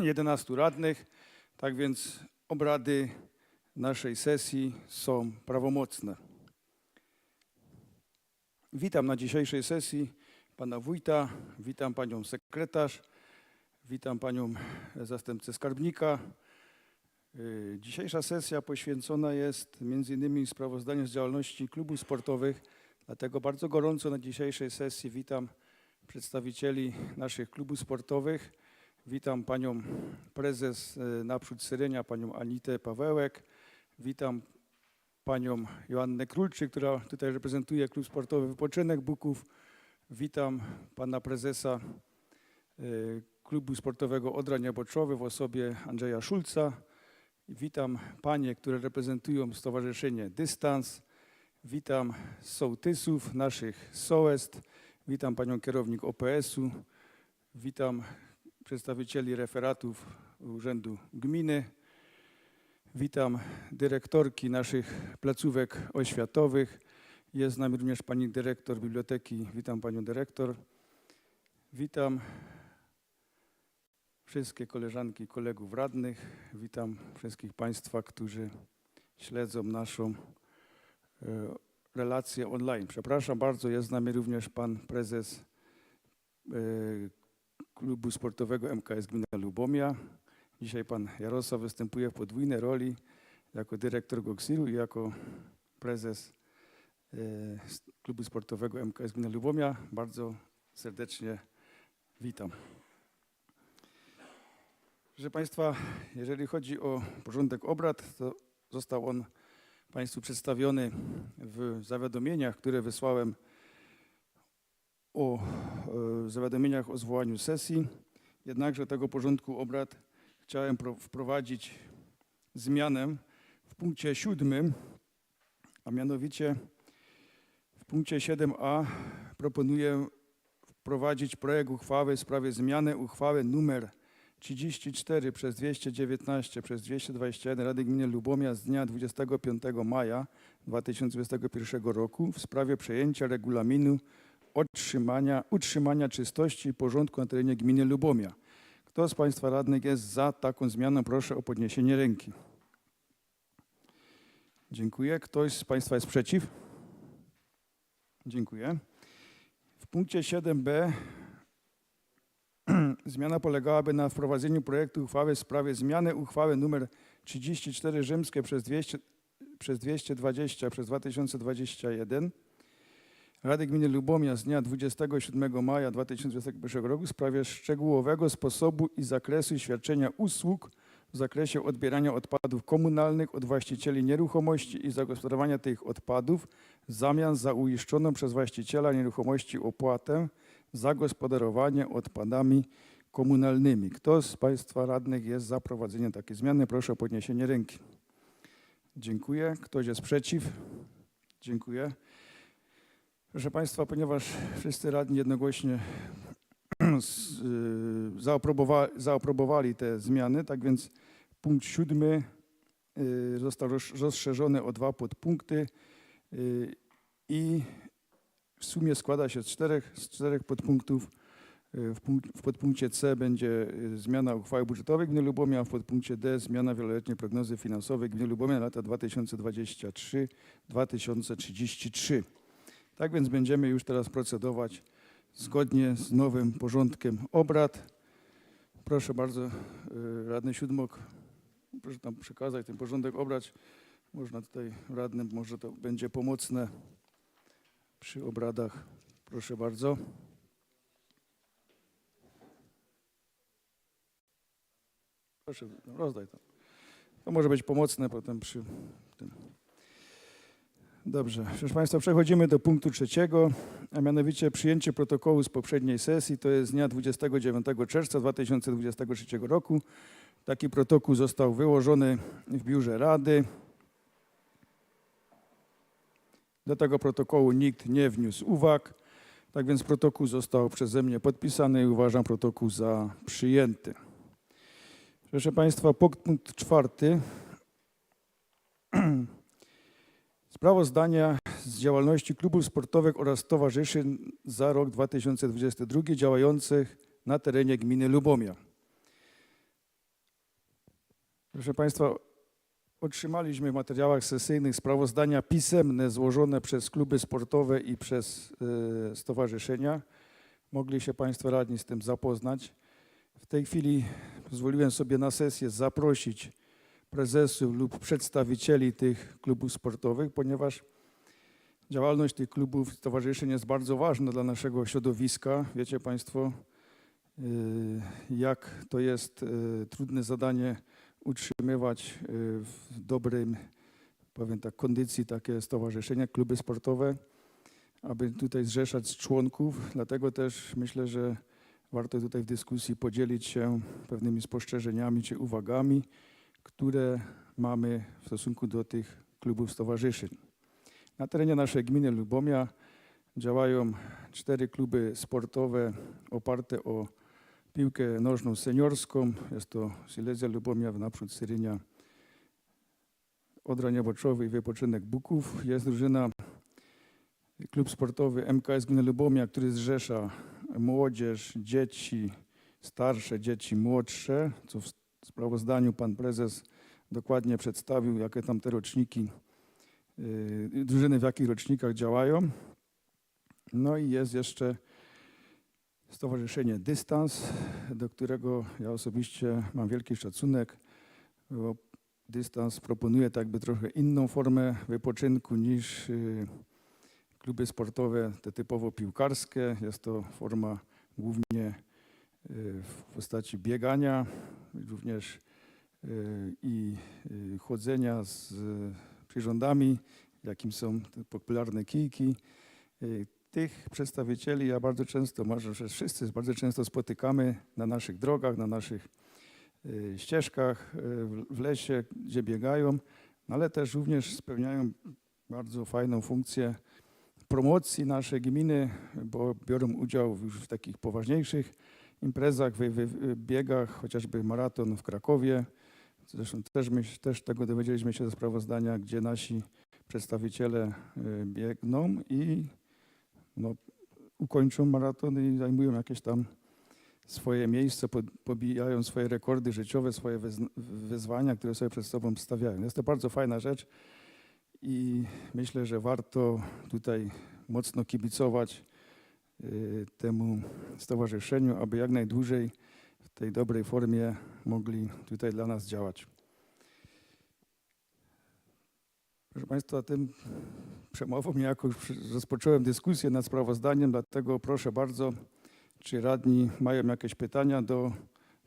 11 radnych. Tak więc obrady naszej sesji są prawomocne. Witam na dzisiejszej sesji pana wójta, witam panią sekretarz, witam panią zastępcę skarbnika. Y, Dzisiejsza sesja poświęcona jest między innymi sprawozdaniu z działalności klubów sportowych, dlatego bardzo gorąco na dzisiejszej sesji witam przedstawicieli naszych klubów sportowych. Witam panią prezes y, naprzód Syrenia, panią Anitę Pawełek. Witam panią Joannę Królczyk, która tutaj reprezentuje klub sportowy Wypoczynek Buków. Witam pana prezesa y, klubu sportowego Odra Nieboczowy w osobie Andrzeja Szulca. Witam panie, które reprezentują Stowarzyszenie Dystans. Witam sołtysów naszych SOEST. Witam panią kierownik OPS-u. Witam przedstawicieli referatów Urzędu Gminy. Witam dyrektorki naszych placówek oświatowych. Jest z nami również pani dyrektor biblioteki. Witam panią dyrektor. Witam wszystkie koleżanki i kolegów radnych. Witam wszystkich państwa, którzy śledzą naszą e, relację online. Przepraszam bardzo, jest z nami również pan prezes e, klubu sportowego MKS Gmina Lubomia. Dzisiaj pan Jarosław występuje w podwójnej roli jako dyrektor Goksiru i jako prezes e, klubu sportowego MKS Gmina Lubomia. Bardzo serdecznie witam. Proszę Państwa, jeżeli chodzi o porządek obrad, to został on Państwu przedstawiony w zawiadomieniach, które wysłałem o e, zawiadomieniach o zwołaniu sesji. Jednakże tego porządku obrad chciałem pro- wprowadzić zmianę w punkcie siódmym, a mianowicie w punkcie 7a proponuję wprowadzić projekt uchwały w sprawie zmiany uchwały numer 34 przez 219 przez 221 Rady Gminy Lubomia z dnia 25 maja 2021 roku w sprawie przejęcia regulaminu otrzymania, utrzymania czystości i porządku na terenie gminy Lubomia. Kto z Państwa radnych jest za taką zmianą? Proszę o podniesienie ręki. Dziękuję. Ktoś z Państwa jest przeciw? Dziękuję. W punkcie 7b zmiana polegałaby na wprowadzeniu projektu uchwały w sprawie zmiany uchwały nr 34 rzymskie przez, 200, przez 220 przez 2021 Rady Gminy Lubomia z dnia 27 maja 2021 roku w sprawie szczegółowego sposobu i zakresu świadczenia usług w zakresie odbierania odpadów komunalnych od właścicieli nieruchomości i zagospodarowania tych odpadów w zamian za uiszczoną przez właściciela nieruchomości opłatę za gospodarowanie odpadami komunalnymi. Kto z Państwa radnych jest za prowadzeniem takiej zmiany? Proszę o podniesienie ręki. Dziękuję. Ktoś jest przeciw? Dziękuję. Proszę Państwa, ponieważ wszyscy radni jednogłośnie y, zaoprobowa- zaoprobowali te zmiany, tak więc punkt siódmy y, został roz- rozszerzony o dwa podpunkty y, i w sumie składa się z czterech, z czterech podpunktów. W, w podpunkcie C będzie zmiana uchwały budżetowej Gminy Lubomia, a w podpunkcie D zmiana wieloletniej prognozy finansowej Gminy Lubomia na lata 2023-2033. Tak więc będziemy już teraz procedować zgodnie z nowym porządkiem obrad. Proszę bardzo, y, radny Siódmok, proszę tam przekazać ten porządek obrad. Można tutaj radnym, może to będzie pomocne przy obradach. Proszę bardzo. Proszę, no, rozdaj to. To może być pomocne potem przy tym. Dobrze, proszę Państwa, przechodzimy do punktu trzeciego, a mianowicie przyjęcie protokołu z poprzedniej sesji, to jest z dnia 29 czerwca 2023 roku. Taki protokół został wyłożony w biurze Rady. Do tego protokołu nikt nie wniósł uwag, tak więc protokół został przeze mnie podpisany i uważam protokół za przyjęty. Proszę Państwa, punkt czwarty. Sprawozdania z działalności klubów sportowych oraz stowarzyszeń za rok 2022 działających na terenie gminy Lubomia. Proszę Państwa, otrzymaliśmy w materiałach sesyjnych sprawozdania pisemne złożone przez kluby sportowe i przez e, stowarzyszenia. Mogli się Państwo radni z tym zapoznać. W tej chwili pozwoliłem sobie na sesję zaprosić prezesów lub przedstawicieli tych klubów sportowych, ponieważ działalność tych klubów, stowarzyszeń jest bardzo ważna dla naszego środowiska. Wiecie Państwo, y, jak to jest y, trudne zadanie utrzymywać y, w dobrym, powiem tak, kondycji takie stowarzyszenia, kluby sportowe, aby tutaj zrzeszać członków. Dlatego też myślę, że warto tutaj w dyskusji podzielić się pewnymi spostrzeżeniami czy uwagami, które mamy w stosunku do tych klubów stowarzyszeń. Na terenie naszej gminy Lubomia działają cztery kluby sportowe oparte o piłkę nożną seniorską. Jest to Silesia Lubomia, naprzód Syrynia, Odra Nieboczowy i Wypoczynek Buków. Jest drużyna, klub sportowy MKS Gminy Lubomia, który zrzesza młodzież, dzieci, starsze, dzieci młodsze, co w sprawozdaniu pan prezes dokładnie przedstawił, jakie tam te roczniki, yy, drużyny w jakich rocznikach działają. No i jest jeszcze Stowarzyszenie Dystans, do którego ja osobiście mam wielki szacunek, bo dystans proponuje tak jakby trochę inną formę wypoczynku niż yy, kluby sportowe, te typowo piłkarskie. Jest to forma głównie w postaci biegania, również yy, i yy, chodzenia z yy, przyrządami, jakim są popularne kijki. Tych przedstawicieli ja bardzo często, może że wszyscy bardzo często spotykamy na naszych drogach, na naszych ścieżkach w- w lesie, gdzie biegają, no ale też również spełniają bardzo fajną funkcję promocji naszej gminy, bo biorą udział już w takich poważniejszych imprezach, wy, wy- biegach, chociażby maraton w Krakowie. Zresztą też, my, też tego dowiedzieliśmy się ze sprawozdania, gdzie nasi przedstawiciele y, biegną i no, ukończą maraton i zajmują jakieś tam swoje miejsce, pobijają swoje rekordy życiowe, swoje wyzwania, które sobie przed sobą stawiają. Jest to bardzo fajna rzecz i myślę, że warto tutaj mocno kibicować temu stowarzyszeniu, aby jak najdłużej w tej dobrej formie mogli tutaj dla nas działać. Proszę Państwa, tym przemową niejako już rozpocząłem dyskusję nad sprawozdaniem, dlatego proszę bardzo, czy radni mają jakieś pytania do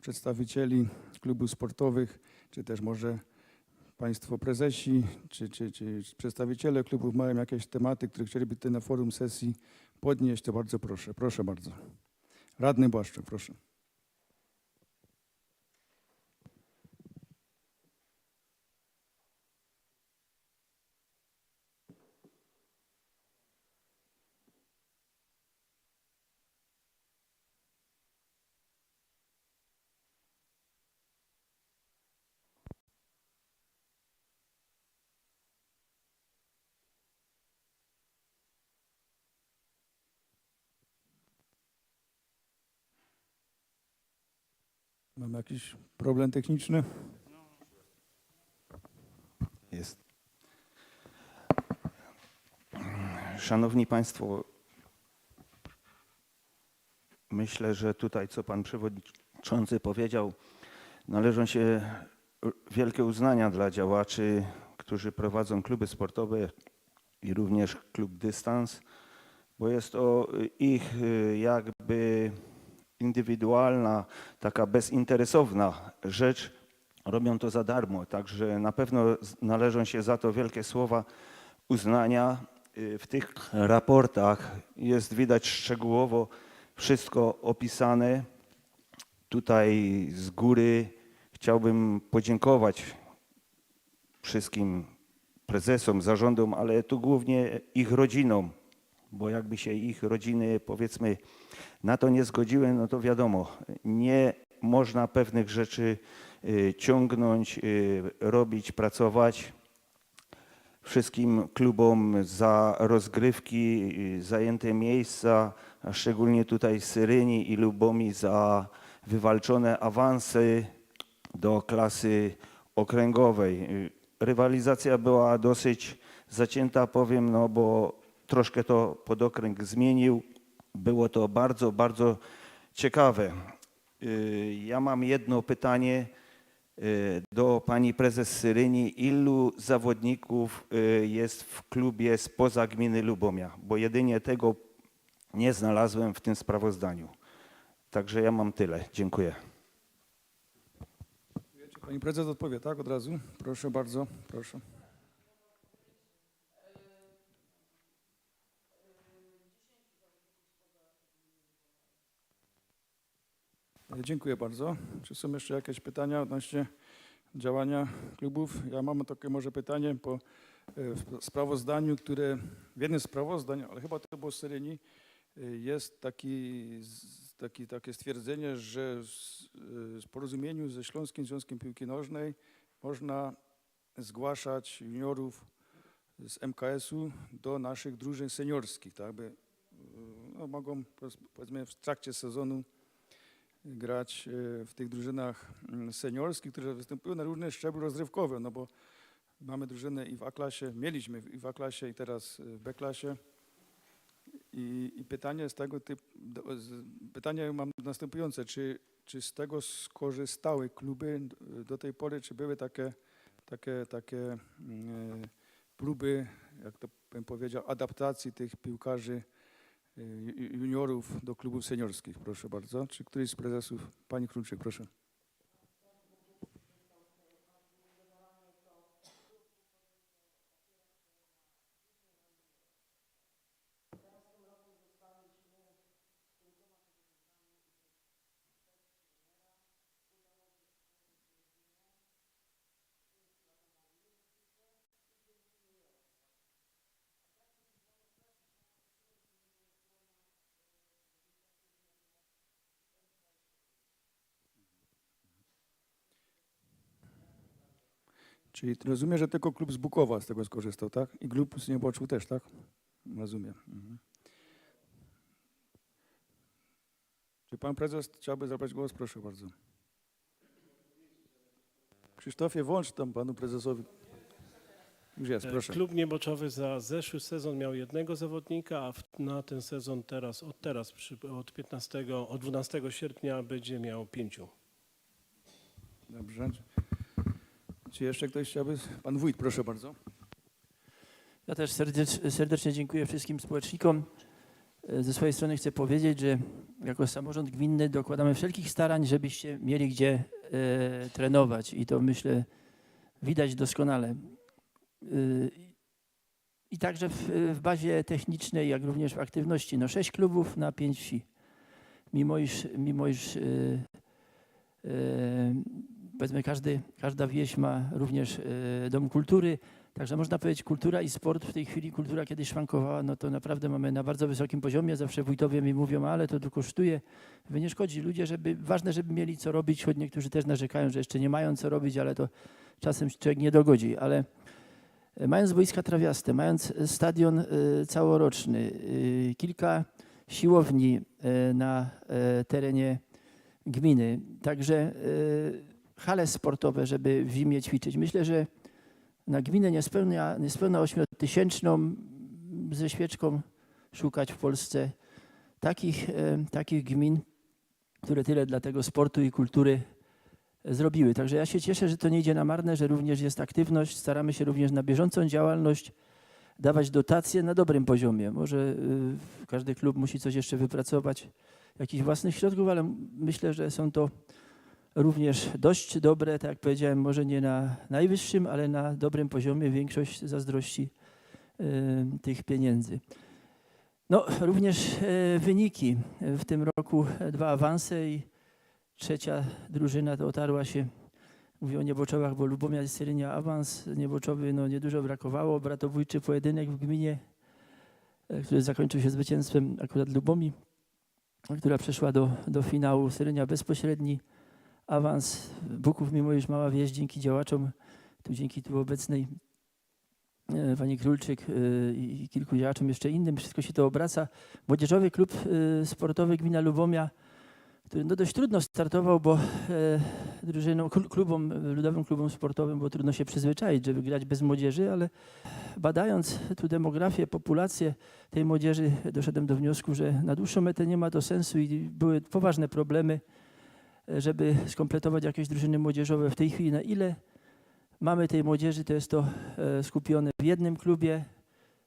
przedstawicieli klubów sportowych, czy też może Państwo prezesi, czy, czy, czy przedstawiciele klubów mają jakieś tematy, które chcieliby tutaj na forum sesji podnieść, to bardzo proszę. Proszę bardzo. Radny Błaszczuk, proszę. Mam jakiś problem techniczny? Jest. Szanowni Państwo, myślę, że tutaj, co Pan Przewodniczący powiedział, należą się wielkie uznania dla działaczy, którzy prowadzą kluby sportowe i również klub Dystans, bo jest to ich y, jakby indywidualna, taka bezinteresowna rzecz, robią to za darmo, także na pewno należą się za to wielkie słowa uznania. Y, W tych raportach jest widać szczegółowo wszystko opisane. Tutaj z góry chciałbym podziękować wszystkim prezesom, zarządom, ale tu głównie ich rodzinom, bo jakby się ich rodziny powiedzmy na to nie zgodziły, no to wiadomo, nie można pewnych rzeczy y, ciągnąć, y, robić, pracować. Wszystkim klubom za rozgrywki, y, zajęte miejsca, a szczególnie tutaj Syryni i Lubomi za wywalczone awansy do klasy okręgowej. Rywalizacja była dosyć zacięta, powiem, no bo troszkę to podokręg zmienił. Było to bardzo, bardzo ciekawe. Y, Ja mam jedno pytanie y, do pani prezes Syryni. Ilu zawodników y, jest w klubie spoza gminy Lubomia? Bo jedynie tego nie znalazłem w tym sprawozdaniu. Także ja mam tyle. Dziękuję. Pani prezes odpowie, tak? Od razu? Proszę bardzo, proszę. Dziękuję bardzo. Czy są jeszcze jakieś pytania odnośnie działania klubów? Ja mam takie może pytanie po e, sprawozdaniu, które w jednym z sprawozdań, ale chyba to było z Syrenii, e, jest taki, taki, takie stwierdzenie, że e, w porozumieniu ze Śląskim Związkiem Piłki Nożnej można zgłaszać juniorów z MKS-u do naszych drużyn seniorskich, tak by e, no, mogą powiedzmy w trakcie sezonu grać e, w tych drużynach mm, seniorskich, które występują na różne szczeblu rozrywkowe, no bo mamy drużynę i w A-klasie, mieliśmy i w A-klasie i teraz e, w B-klasie. I, I pytanie z tego typu, pytanie mam następujące, czy, czy z tego skorzystały kluby d- do tej pory, czy były takie, takie, takie mm, próby, jak to bym powiedział, adaptacji tych piłkarzy y, juniorów do klubów seniorskich, proszę bardzo. Czy któryś z prezesów, pani Kruczyk, proszę. Czyli rozumiem, że tylko klub z Bukowa z tego skorzystał, tak? I klub z Nieboczów też, tak? Rozumiem. Mhm. Czy pan prezes chciałby zabrać głos? Proszę bardzo. Krzysztofie, włącz tam panu prezesowi. Już jest, E, proszę. Klub Nieboczowy za zeszły sezon miał jednego zawodnika, a w, na ten sezon teraz, od teraz, przy, od 15, od 12 sierpnia będzie miał pięciu. Dobrze. Czy jeszcze ktoś chciałby? Pan wójt, proszę bardzo. Ja też serdecz, serdecznie dziękuję wszystkim społecznikom. Ze swojej strony chcę powiedzieć, że jako samorząd gminny dokładamy wszelkich starań, żebyście mieli gdzie e, trenować i to myślę widać doskonale. E, I także w, w bazie technicznej, jak również w aktywności. No sześć klubów na pięć wsi. Mimo iż, mimo iż e, e, powiedzmy każdy, każda wieś ma również e, dom kultury, Także można powiedzieć, kultura i sport w tej chwili, kultura kiedyś szwankowała, no to naprawdę mamy na bardzo wysokim poziomie. Zawsze wójtowie mi mówią, ale to tu kosztuje. Wy nie szkodzi. Ludzie, żeby, ważne, żeby mieli co robić, choć niektórzy też narzekają, że jeszcze nie mają co robić, ale to czasem człowiek nie dogodzi. Ale e, mając boiska trawiaste, mając e, stadion całoroczny, kilka siłowni na terenie gminy, także hale sportowe, żeby w zimie ćwiczyć. Myślę, że na gminę niespełna, niespełna ośmiotysięczną ze świeczką szukać w Polsce takich, e, takich gmin, które tyle dla tego sportu i kultury zrobiły. Także ja się cieszę, że to nie idzie na marne, że również jest aktywność. Staramy się również na bieżącą działalność dawać dotacje na dobrym poziomie. Może y, każdy klub musi coś jeszcze wypracować, jakichś własnych środków, ale myślę, że są to również dość dobre, tak jak powiedziałem, może nie na najwyższym, ale na dobrym poziomie. Większość zazdrości y, tych pieniędzy. No, również e, wyniki. W tym roku dwa awanse i trzecia drużyna otarła się, mówię o Nieboczowach, bo Lubomia i Syrynia awans, Nieboczowy no niedużo brakowało, bratobójczy pojedynek w gminie, e, który zakończył się zwycięstwem akurat Lubomi, która przeszła do, do finału. Syrynia bezpośredni awans. Buków, mimo iż mała wieś, dzięki działaczom, tu dzięki tu obecnej e, pani Królczyk e, i kilku działaczom jeszcze innym, wszystko się to obraca. Młodzieżowy klub e, sportowy Gmina Lubomia, który no dość trudno startował, bo drużyną, kl- klubom, ludowym klubom sportowym, bo trudno się przyzwyczaić, żeby grać bez młodzieży, ale badając tu demografię, populację tej młodzieży, doszedłem do wniosku, że na dłuższą metę nie ma to sensu i były poważne problemy, żeby skompletować jakieś drużyny młodzieżowe. W tej chwili na ile mamy tej młodzieży, to jest to e, skupione w jednym klubie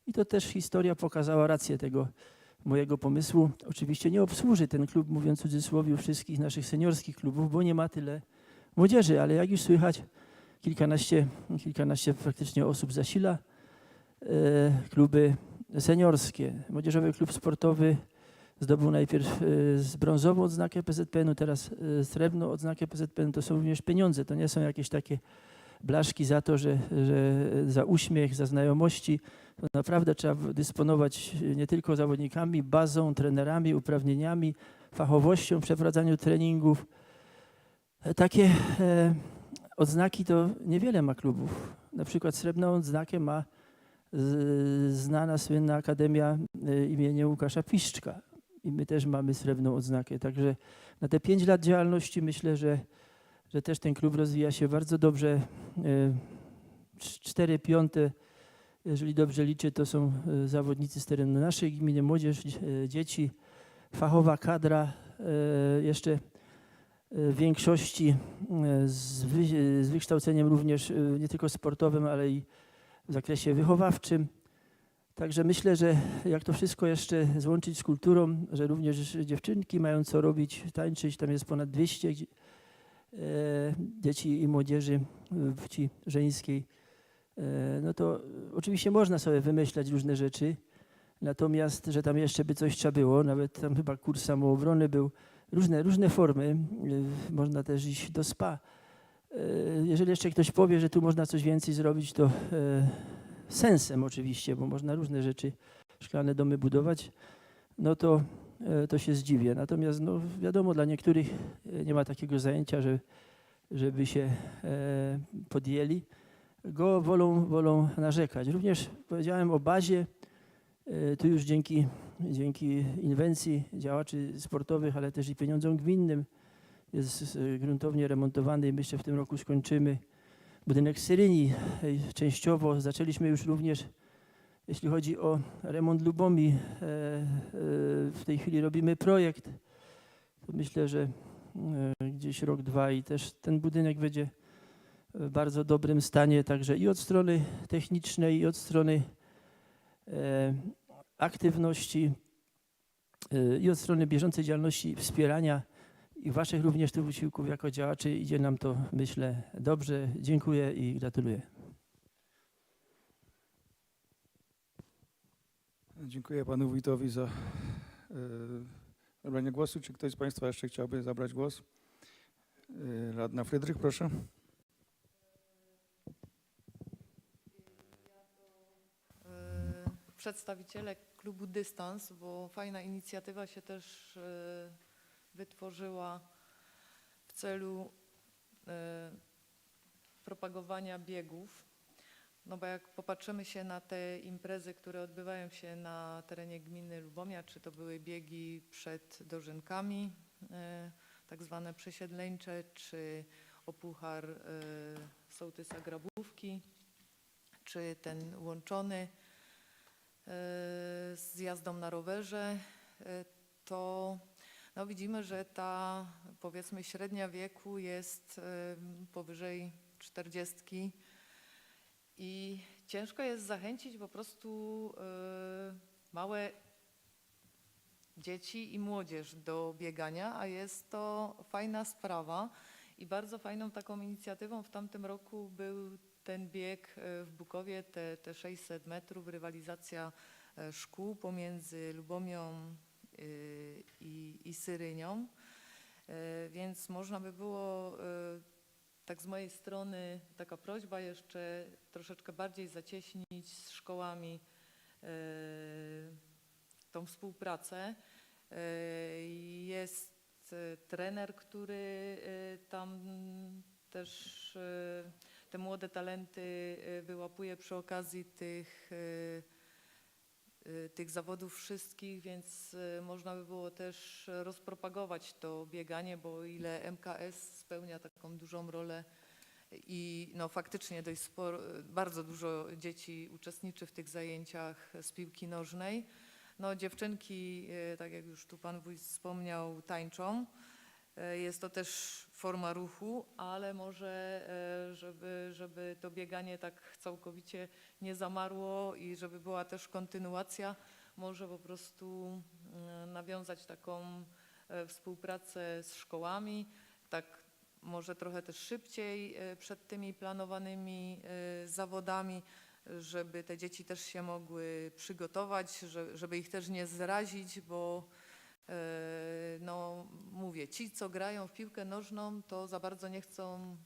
i to też historia pokazała rację tego mojego pomysłu. Oczywiście nie obsłuży ten klub, mówiąc w cudzysłowie, wszystkich naszych seniorskich klubów, bo nie ma tyle młodzieży, ale jak już słychać, kilkanaście, kilkanaście praktycznie osób zasila e, kluby seniorskie. Młodzieżowy klub sportowy zdobył najpierw e, z brązową odznakę PZPN-u, teraz e, srebrną odznakę PZPN. To są również pieniądze, to nie są jakieś takie blaszki za to, że, że za uśmiech, za znajomości. To naprawdę trzeba dysponować nie tylko zawodnikami, bazą, trenerami, uprawnieniami, fachowością w przeprowadzaniu treningów. E, Takie e, odznaki to niewiele ma klubów. Na przykład srebrną odznakę ma znana, słynna Akademia imienia Łukasza Piszczka. I my też mamy srebrną odznakę. Także na te pięć lat działalności myślę, że, że też ten klub rozwija się bardzo dobrze. E, cz- Cztery piąte, jeżeli dobrze liczę, to są e, zawodnicy z terenu naszej gminy, młodzież, dzie- dzieci, fachowa kadra, e, jeszcze e, w większości e, z, wy, z wykształceniem również e, nie tylko sportowym, ale i w zakresie wychowawczym. Także myślę, że jak to wszystko jeszcze złączyć z kulturą, że również dziewczynki mają co robić, tańczyć, tam jest ponad 200 dzie- e, dzieci i młodzieży płci żeńskiej, e, no to oczywiście można sobie wymyślać różne rzeczy, natomiast, że tam jeszcze by coś trzeba było, nawet tam chyba kurs samoobrony był, różne, różne formy, e, można też iść do spa. Jeżeli jeszcze ktoś powie, że tu można coś więcej zrobić, to sensem oczywiście, bo można różne rzeczy, szklane domy budować, no to, e, to się zdziwię. Natomiast no, wiadomo, dla niektórych e, nie ma takiego zajęcia, że, żeby się e, podjęli. Go wolą, wolą narzekać. Również powiedziałem o bazie. Tu już dzięki, dzięki inwencji działaczy sportowych, ale też i pieniądzom gminnym jest gruntownie remontowany i myślę w tym roku skończymy budynek Syryni. Częściowo zaczęliśmy już również, jeśli chodzi o remont Lubomi. e, e, W tej chwili robimy projekt. Myślę, że e, gdzieś rok, dwa i też ten budynek będzie w bardzo dobrym stanie, także i od strony technicznej, i od strony aktywności, i od strony bieżącej działalności wspierania i Waszych również tych wysiłków jako działaczy idzie nam to, myślę, dobrze. Dziękuję i gratuluję. Dziękuję panu wójtowi za e, zabranie głosu. Czy ktoś z państwa jeszcze chciałby zabrać głos? E, Radna Frydrych, proszę. e, przedstawiciele klubu Dystans, bo fajna inicjatywa się też wytworzyła w celu e, propagowania biegów. No bo jak popatrzymy się na te imprezy, które odbywają się na terenie gminy Lubomia, czy to były biegi przed dożynkami, e, tak zwane przesiedleńcze, czy o puchar e, sołtysa Grabówki, czy ten łączony z jazdą na rowerze, to no widzimy, że ta powiedzmy średnia wieku jest powyżej 40 i ciężko jest zachęcić po prostu e, małe dzieci i młodzież do biegania, a jest to fajna sprawa i bardzo fajną taką inicjatywą. W tamtym roku był ten bieg e, w Bukowie, te, te 600 metrów, rywalizacja e, szkół pomiędzy Lubomią i, i Syrynią. E, Więc można by było e, tak z mojej strony taka prośba jeszcze troszeczkę bardziej zacieśnić z szkołami e, tą współpracę. Jest trener, który tam też te młode talenty wyłapuje przy okazji tych tych zawodów wszystkich, więc y, można by było też rozpropagować to bieganie, bo ile MKS spełnia taką dużą rolę i no faktycznie dość sporo, bardzo dużo dzieci uczestniczy w tych zajęciach z piłki nożnej. No dziewczynki, y, tak jak już tu pan wójt wspomniał, tańczą. E, Jest to też forma ruchu, ale może, e, żeby, żeby to bieganie tak całkowicie nie zamarło i żeby była też kontynuacja, może po prostu mm, nawiązać taką e, współpracę z szkołami, tak może trochę też szybciej przed tymi planowanymi zawodami, żeby te dzieci też się mogły przygotować, że- żeby ich też nie zrazić, bo no mówię, ci co grają w piłkę nożną to za bardzo nie chcą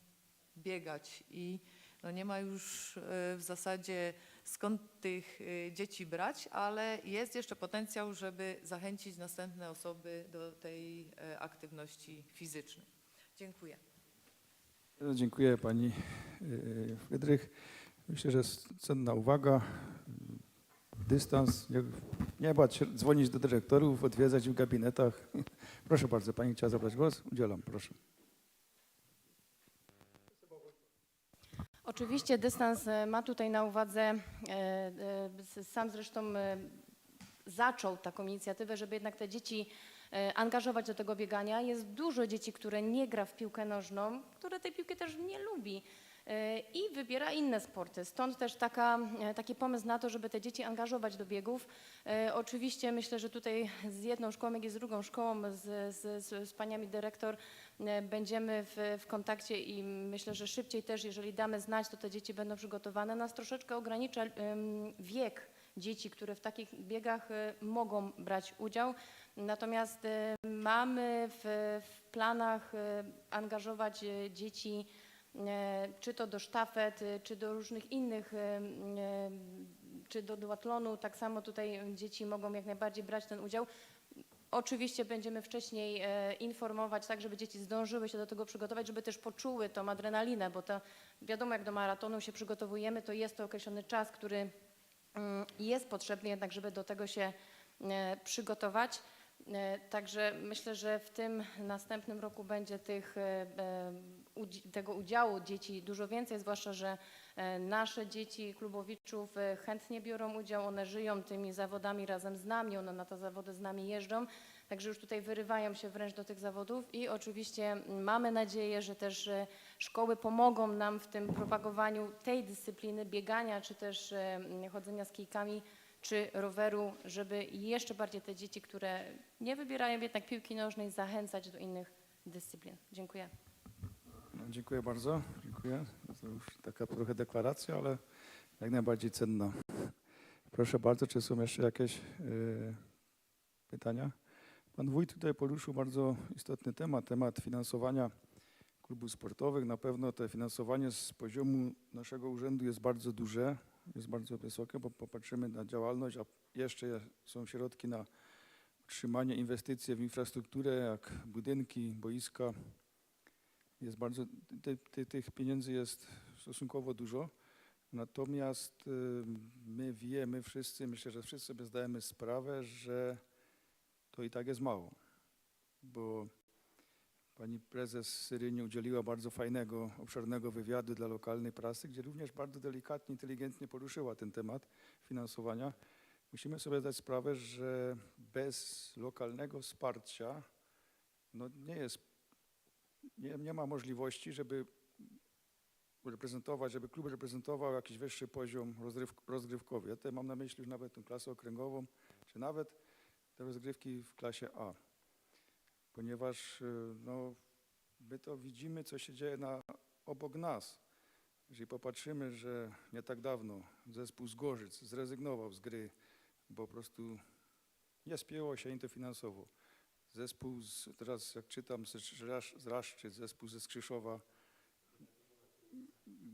biegać i no nie ma już e, w zasadzie skąd tych e, dzieci brać, ale jest jeszcze potencjał, żeby zachęcić następne osoby do tej e, aktywności fizycznej. Dziękuję. Dziękuję pani y, Frydrych. Myślę, że jest cenna uwaga. Dystans, nie, bać się dzwonić do dyrektorów, odwiedzać w gabinetach. Proszę bardzo, pani chciała zabrać głos? Udzielam, proszę. Oczywiście dystans e, ma tutaj na uwadze, e, e, sam zresztą zaczął taką inicjatywę, żeby jednak te dzieci angażować do tego biegania. Jest dużo dzieci, które nie gra w piłkę nożną, które tej piłki też nie lubi i wybiera inne sporty. Stąd też taka, e, taki pomysł na to, żeby te dzieci angażować do biegów. E, Oczywiście myślę, że tutaj z jedną szkołą, jak i z drugą szkołą, z, z, z, paniami dyrektor e, będziemy w, w kontakcie i myślę, że szybciej też, jeżeli damy znać, to te dzieci będą przygotowane. Nas troszeczkę ogranicza wiek dzieci, które w takich biegach e, mogą brać udział. Natomiast e, mamy w, w planach e, angażować e, dzieci e, czy to do sztafet, e, czy do różnych innych, e, e, czy do duatlonu. Tak samo tutaj dzieci mogą jak najbardziej brać ten udział. Oczywiście będziemy wcześniej e, informować, tak żeby dzieci zdążyły się do tego przygotować, żeby też poczuły tą adrenalinę, bo to wiadomo, jak do maratonu się przygotowujemy, to jest to określony czas, który mm, jest potrzebny jednak, żeby do tego się e, przygotować. E, Także myślę, że w tym następnym roku będzie tych, e, e, tego udziału dzieci dużo więcej, zwłaszcza, że e, nasze dzieci klubowiczów e, chętnie biorą udział, one żyją tymi zawodami razem z nami, one na te zawody z nami jeżdżą, także już tutaj wyrywają się wręcz do tych zawodów i oczywiście mamy nadzieję, że też e, szkoły pomogą nam w tym propagowaniu tej dyscypliny biegania, czy też chodzenia z kijkami, czy roweru, żeby jeszcze bardziej te dzieci, które nie wybierają jednak piłki nożnej, zachęcać do innych dyscyplin. Dziękuję. Dziękuję bardzo. Dziękuję. To już taka trochę deklaracja, ale jak najbardziej cenna. Proszę bardzo, czy są jeszcze jakieś y, pytania? Pan wójt tutaj poruszył bardzo istotny temat, temat finansowania klubów sportowych. Na pewno to finansowanie z poziomu naszego urzędu jest bardzo duże, jest bardzo wysokie, bo popatrzymy na działalność, a jeszcze są środki na utrzymanie, inwestycje w infrastrukturę, jak budynki, boiska. Jest bardzo, te, tych pieniędzy jest stosunkowo dużo. Natomiast y, my wiemy wszyscy, myślę, że wszyscy sobie zdajemy sprawę, że to i tak jest mało. Bo pani prezes Syryni udzieliła bardzo fajnego, obszernego wywiadu dla lokalnej prasy, gdzie również bardzo delikatnie, inteligentnie poruszyła ten temat finansowania. Musimy sobie zdać sprawę, że bez lokalnego wsparcia no nie jest nie, nie ma możliwości, żeby reprezentować, żeby klub reprezentował jakiś wyższy poziom rozryw, rozgrywkowy. Ja tutaj mam na myśli już nawet tę klasę okręgową, czy nawet te rozgrywki w klasie A. Ponieważ y, no, my to widzimy, co się dzieje na, obok nas. Jeżeli popatrzymy, że nie tak dawno zespół z Gorzyc zrezygnował z gry, bo po prostu nie spięło się im to finansowo. Zespół, z, teraz jak czytam, z, Rasz- z Raszczyc, zespół ze Skrzyszowa,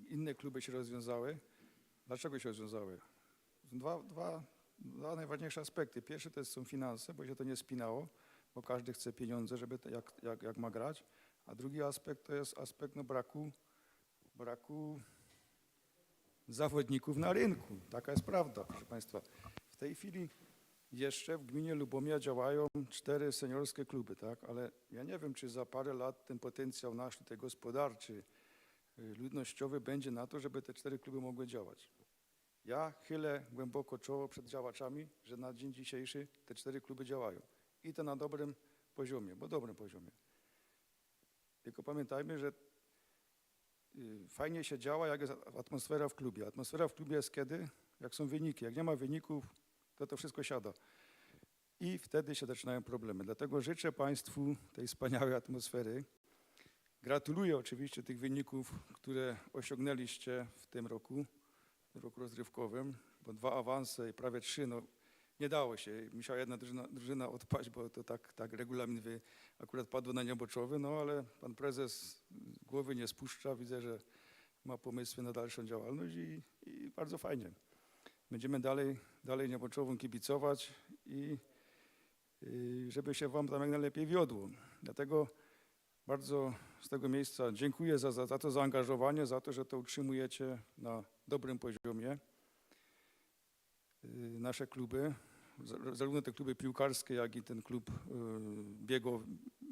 inne kluby się rozwiązały. Dlaczego się rozwiązały? Dwa, dwa, dwa najważniejsze aspekty. Pierwszy to są finanse, bo się to nie spinało, bo każdy chce pieniądze, żeby jak, jak, jak ma grać. A drugi aspekt to jest aspekt no, braku, braku zawodników na rynku. Taka jest prawda, proszę Państwa. w tej chwili jeszcze w gminie Lubomia działają cztery seniorskie kluby, tak? Ale ja nie wiem, czy za parę lat ten potencjał nasz tutaj gospodarczy, y, ludnościowy będzie na to, żeby te cztery kluby mogły działać. Ja chylę głęboko czoło przed działaczami, że na dzień dzisiejszy te cztery kluby działają. I to na dobrym poziomie, bo dobrym poziomie. Tylko pamiętajmy, że y, fajnie się działa, jak jest atmosfera w klubie. Atmosfera w klubie jest kiedy? Jak są wyniki. Jak nie ma wyników, to to wszystko siada. I wtedy się zaczynają problemy. Dlatego życzę Państwu tej wspaniałej atmosfery. Gratuluję oczywiście tych wyników, które osiągnęliście w tym roku, w roku rozrywkowym, bo dwa awanse i prawie trzy, no nie dało się. Musiała jedna drużyna, drużyna odpaść, bo to tak, tak regulamin wy, akurat padło na nieboczowy, no ale pan prezes głowy nie spuszcza. Widzę, że ma pomysły na dalszą działalność i, i bardzo fajnie. Będziemy dalej, dalej nieboczową kibicować i i żeby się wam tam jak najlepiej wiodło. Dlatego bardzo z tego miejsca dziękuję za, za, za to zaangażowanie, za to, że to utrzymujecie na dobrym poziomie. Y, Nasze kluby, za- zarówno te kluby piłkarskie, jak i ten klub y,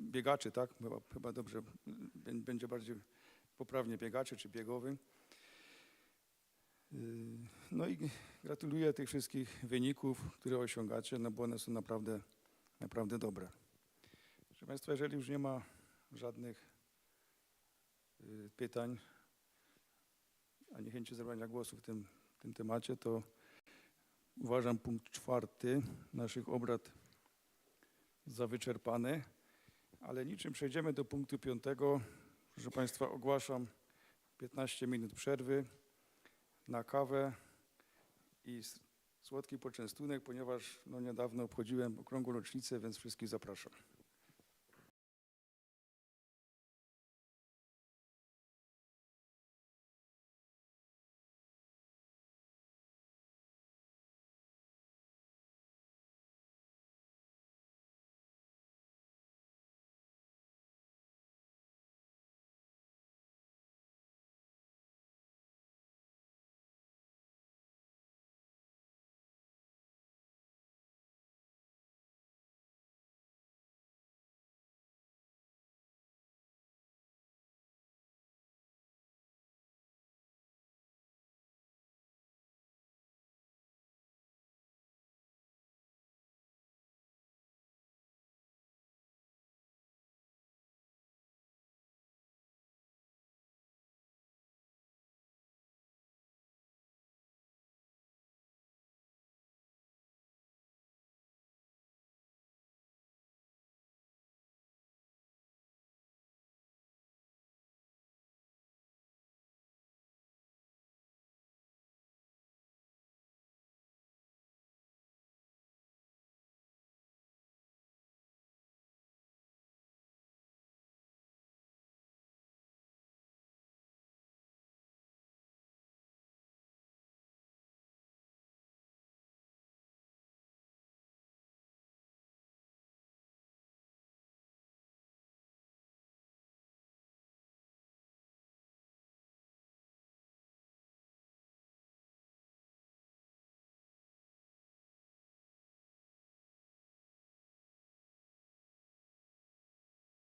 biegaczy, tak? Chyba, chyba dobrze, y, bę- będzie bardziej poprawnie biegaczy czy biegowy. No i gratuluję tych wszystkich wyników, które osiągacie, no bo one są naprawdę, naprawdę dobre. Proszę Państwa, jeżeli już nie ma żadnych y, pytań ani chęci zabrania głosu w tym, tym temacie, to uważam punkt czwarty naszych obrad za wyczerpany, ale niczym przejdziemy do punktu piątego. Proszę Państwa, ogłaszam 15 minut przerwy na kawę i słodki poczęstunek, ponieważ no, niedawno obchodziłem okrągłą rocznicę, więc wszystkich zapraszam.